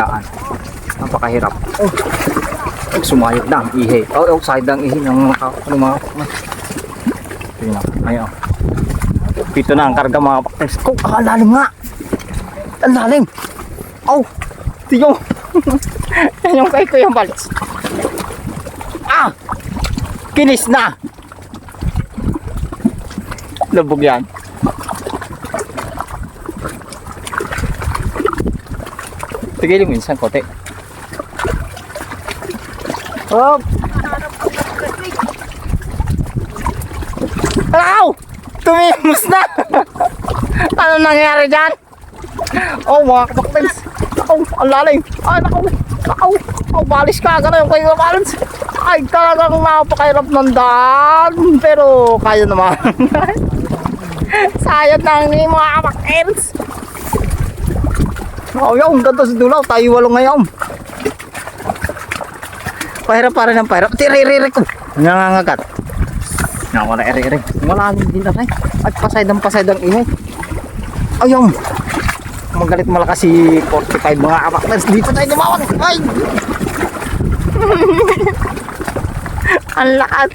daan. Napakahirap. Oh. Ay, sumayot na ang ihi. Oh, oh, side ang ihi ng mga ano mga Tingnan na. Ayun. oh. Pito na ang karga mga partners. Oh, ang lalim nga. Ang lalim. Oh. Tiyo. Yan yung kay Kuya Balis. Ah! Kinis na. Lubog yan. Mo minsan kote. Oh! Ow! Tumimos na! ano nangyari dyan? Oh, mga kapakbens. Oh, ang lalim. Ay, naku. Naku. Oh, balis ka. Gano'n yung kayo balance. Ay, talagang napakahirap ng daan. Pero, kaya naman. Sayang na ang mga kapakbens. Oh, yung ganda sa dulaw. Tayo walong ngayon. Pahirap pa rin ang pahirap. Tiriririk ko. Nangangagat. Nawala ere-ere. Malalim din na rin. At pasay ng pasay ng ingay. Ayun. Magalit malakas si 45 mga kapakners. Dito tayo dumawan. Ay! ang lakas.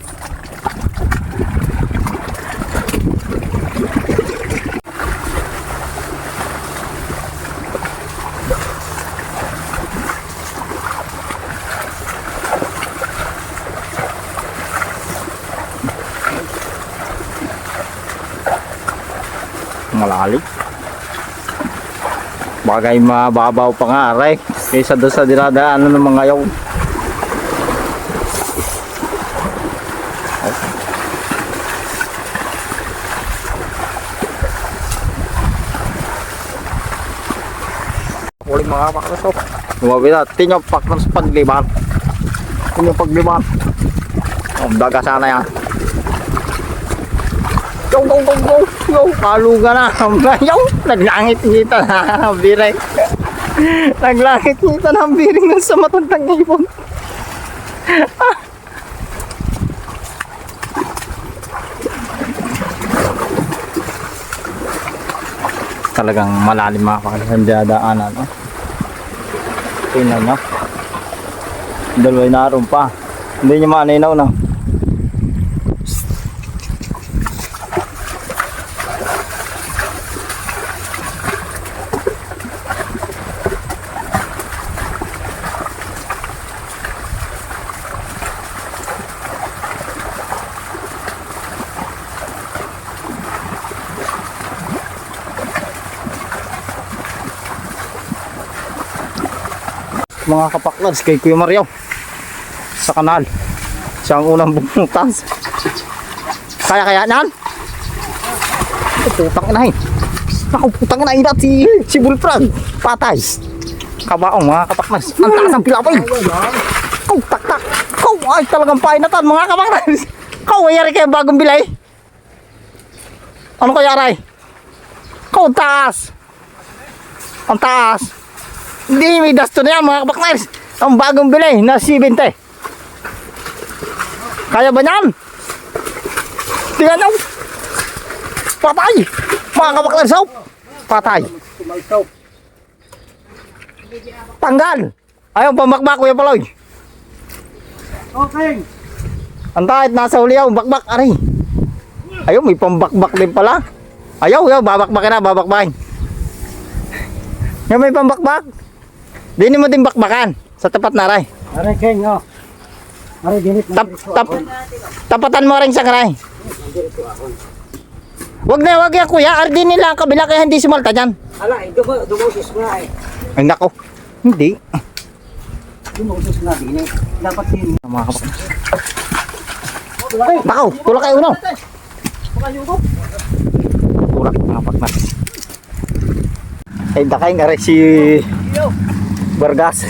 Malalim. Bagay mababaw pa nga aray. Kaysa doon sa dinadaanan ng mga yaw. Uling mga kapakraso. Lumabi na. Tingnan pakras pagliban. Tingnan pagliban. Oh, daga sana yan. Go, go, go, go. Go, kaluga na. Yo, naglangit kita na. Biray. Naglangit kita na ang biring sa matandang ibon. Talagang malalim mga pakalasan dadaanan. Oh. Tingnan nyo. Dalaway naroon pa. Hindi nyo maninaw na. Mga kapaklads kay Kuya Mario sa kanal. Siya ang unang bumutas. Kaya kaya nan putang inahin ako putang inahin na si, si Bulfrag patay. Kabaong mga kapaklads ang taas ang pilapay. Kau tak tak. Kau ay talagang painatan mga kapaklads kau ayari kayo bagong bilay. Ano kaya aray kau taas. Ang taas hindi, may dasto na yan mga kapakners. Ang bagong bilay na 70. Kaya ba yan? Tingnan nyo. Patay. Mga kapakners, oh. Patay. Tanggal. Ayaw, pambakbak, Kuya Paloy. Okay. Ang tahit, nasa huli ako, bakbak, aray. Ayaw, may pambakbak din pala. Ayaw, ayaw, babakbakin na, babakbakin. Yung may pambakbak. Dini mo din bakbakan sa tapat na aray. Aray King, oh. Aray dinit Tap, tap, tapatan mo rin sa karay. Wag na, wag yan kuya. Ardi nila ang kabila kaya hindi sumalta dyan. Ala, dugo, dumusis nga eh. Ay nako. Hindi. Dumusis nga din eh. Dapat din. Mga kapak. Nako, tulak kayo uno. Tulak mga kapak Ay dakay nga rin si Vargas.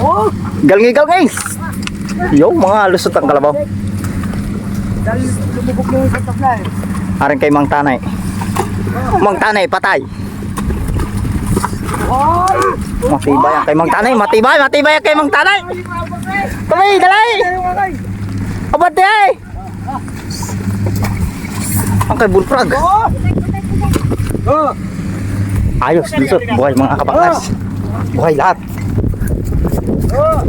Oh! Galngi-galngi. Yo, mga lusot ang kalabaw. Dahil lumubog yung katak na eh. Aring kay Mang Tanay. Mang Tanay, patay. Ay! Matibay ang kay Mang Tanay, matibay, matibay ang kay Mang Tanay. Kami, dalay. Aray! Abante ay. Ang kay Bullfrog. Oh! Ayos, lusot. Buhay mga kabakas. Ah. Buhay lahat. oh.